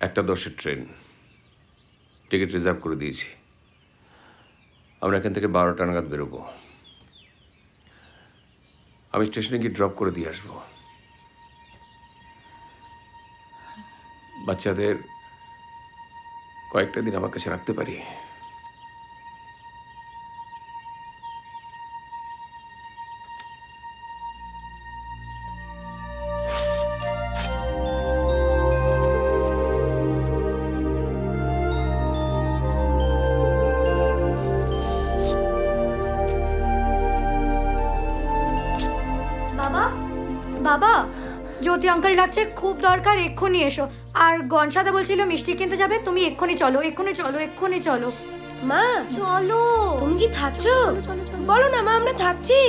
একটা দশের train. Ticket reserve করে দিয়েছি। আমরা এখান থেকে বারোটা নাগাদ বেরোবো। আমি স্টেশনে গিয়ে ড্রপ করে দিয়ে আসব। বাচ্চাদের কয়েকটা দিন আমার কাছে রাখতে পারি। বাবা জ্যোতি আঙ্কেল ডাকছে খুব দরকার এক্ষুনি এসো। আর গনসাদা বলছিল মিষ্টি কিনতে যাবে তুমি এক্ষুনি চলো এক্ষুনি চলো এক্ষুনি চলো। মা চলো। তুমি কি থাকছো। বলো না মা আমরা থাকছি।